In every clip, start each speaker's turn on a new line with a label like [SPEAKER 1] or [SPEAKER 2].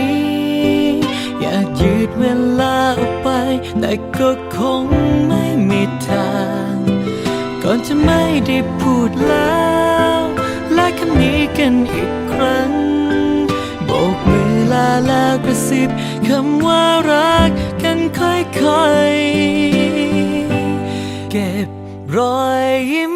[SPEAKER 1] ้ ดเวลาออกไป แต่ก็คงไม่มีทาง ก่อนจะไม่ได้พูดแล้วและคำนี้กันอีกครั้ง โบกมือลาแล้วกระซิบคำว่ารักกันค่อยๆ เก็บรอยยิ้ม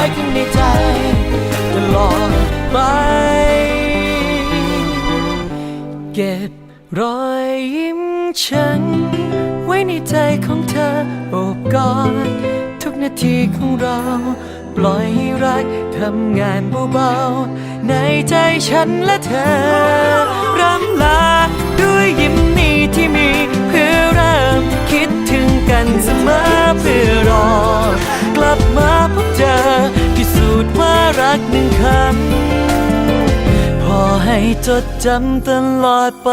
[SPEAKER 1] ว้ข้างในใจ ตลอดไป เก็บรอยยิ้มฉัน ไว้ในใจของเธอโอบกอดทุกนาทีของเรา ปล่อยให้รักทำงานเบาๆ ในใจฉันและเธอรำลาด้วยยิ้มนี้ที่มี เพื่อเริ่มคิดถึงกันเสมอเพื่อรอ จดจำตลอดไป